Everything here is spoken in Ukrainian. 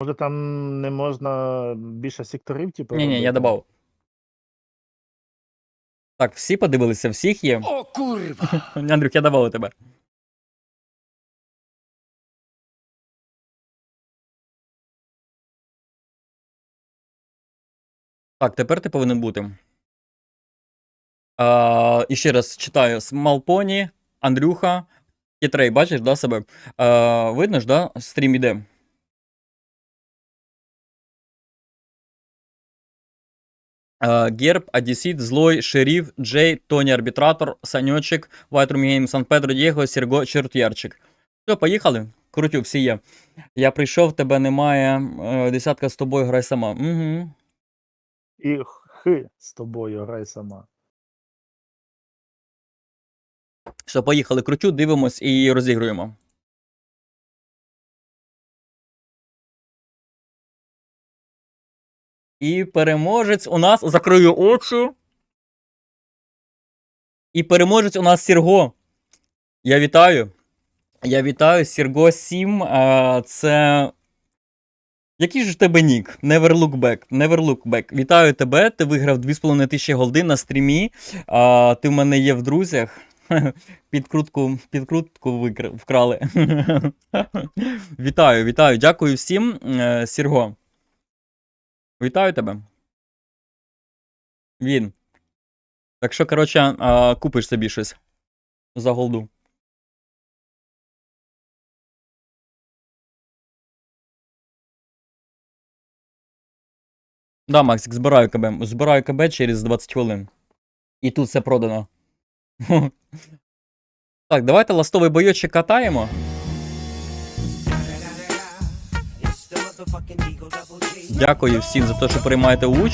Може там не можна більше секторів, типу. Ні, ні, я добав. Так, всі подивилися, всіх є. О, курва! Андрюх, я добавив тебе. Так, тепер ти повинен бути. А, і ще раз читаю: Смалпоні, Андрюха, Кітрей, бачиш, да, себе? А, видно ж, да? Стрім іде. Герб, Одесит, Злой, Шериф, Джей, Тоні Арбітратор, Саньочек, Вайтрум Гейм, Сан Педро, Дієго, Серго, Чортярчик. Все, поїхали. Крутю, всі є. Я прийшов, тебе немає. е, Десятка з тобою грай сама. Угу. І хи з тобою грай сама. Все, поїхали. Крутю, дивимось і розігруємо. І переможець у нас закрию очі. І переможець у нас Сірго. Я вітаю. Я вітаю Сірго 7. А, це. Який ж в тебе нік? Never look back. Never look back. Вітаю тебе. Ти виграв 2500 голди на стрімі. А, ти в мене є в друзях. Підкрутку, підкрутку викра- вкрали. вітаю, вітаю. Дякую всім, е, Сірго. Вітаю тебе. Він. Так що, коротше, а, купиш собі щось за голду. Да, Максик, збираю КБ. Збираю КБ через 20 хвилин. І тут все продано. Так, давайте ластовий бойочок катаємо. Дякую всім за те, що приймаєте участь.